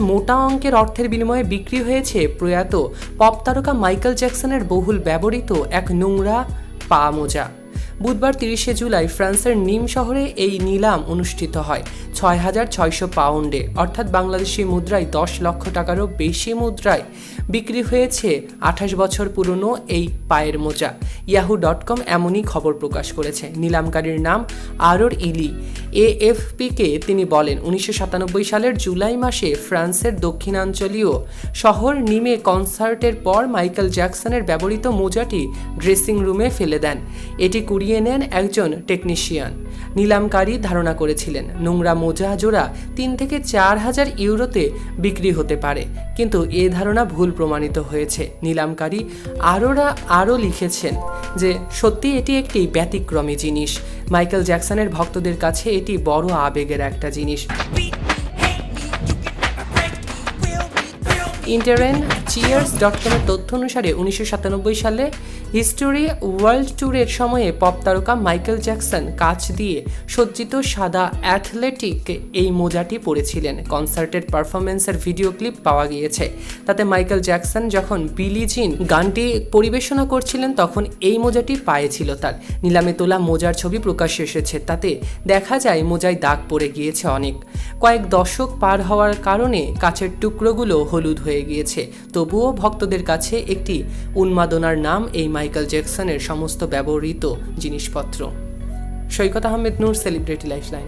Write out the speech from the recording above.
মোটা অঙ্কের অর্থের বিনিময়ে বিক্রি হয়েছে প্রয়াত পপ তারকা মাইকেল জ্যাকসনের বহুল ব্যবহৃত এক নোংরা পা মোজা। বুধবার তিরিশে জুলাই ফ্রান্সের নিম শহরে এই নিলাম অনুষ্ঠিত হয়, ছয় হাজার ছয়শো পাউন্ডে। অর্থাৎ বাংলাদেশি মুদ্রায় দশ লক্ষ টাকারও বেশি মুদ্রায় বিক্রি হয়েছে আঠাশ বছর পুরনো এই পায়ের মোজা। ইয়াহু ডট কম এমনই খবর প্রকাশ করেছে। নিলামকারীর নাম আরোর ইলি। এএফপিকে তিনি বলেন, উনিশশো সাতানব্বই সালের জুলাই মাসে ফ্রান্সের দক্ষিণাঞ্চলীয় শহর নিমে কনসার্টের পর মাইকেল জ্যাকসনের ব্যবহৃত মোজাটি ড্রেসিং রুমে ফেলে দেন। এটি কুড়িয়ে নেন একজন টেকনিশিয়ান। নিলামকারী ধারণা করেছিলেন। নোংরা মোজা জোড়া তিন থেকে চার হাজার ইউরোতে বিক্রি হতে পারে। কিন্তু এ ধারণা ভুল প্রমাণিত হয়েছে। নিলামকারী আরোরা আরও লিখেছেন যে, সত্যি এটি একটি ব্যতিক্রমী জিনিস। মাইকেল জ্যাকসনের ভক্তদের কাছে এটি বড় আবেগের একটা জিনিস। ইন্টারেন চিয়ার্স ডট কমের তথ্য অনুসারে উনিশশো সাতানব্বই সালে হিস্টোরি ওয়ার্ল্ড ট্যুরের সময়ে পপ তারকা মাইকেল জ্যাকসন কাচ দিয়ে সজ্জিত সাদা অ্যাথলেটিক এই মোজাটি পরেছিলেন। কনসার্টের পারফরমেন্সের ভিডিও ক্লিপ পাওয়া গিয়েছে। তাতে মাইকেল জ্যাকসন যখন বিলি জিন গানটি পরিবেশনা করছিলেন, তখন এই মোজাটি পায়ে ছিল তার। নিলামে তোলা মোজার ছবি প্রকাশ্যে এসেছে। তাতে দেখা যায়, মোজায় দাগ পড়ে গিয়েছে অনেক। কয়েক দশক পার হওয়ার কারণে কাছের টুকরোগুলো হলুদ হয়ে গিয়েছে। তবুও ভক্তদের কাছে একটি উন্মাদনার নাম এই মাইকেল জ্যাকসনের সমস্ত ব্যবহৃত জিনিসপত্র। Saikat Ahmed Noor celebrity lifeline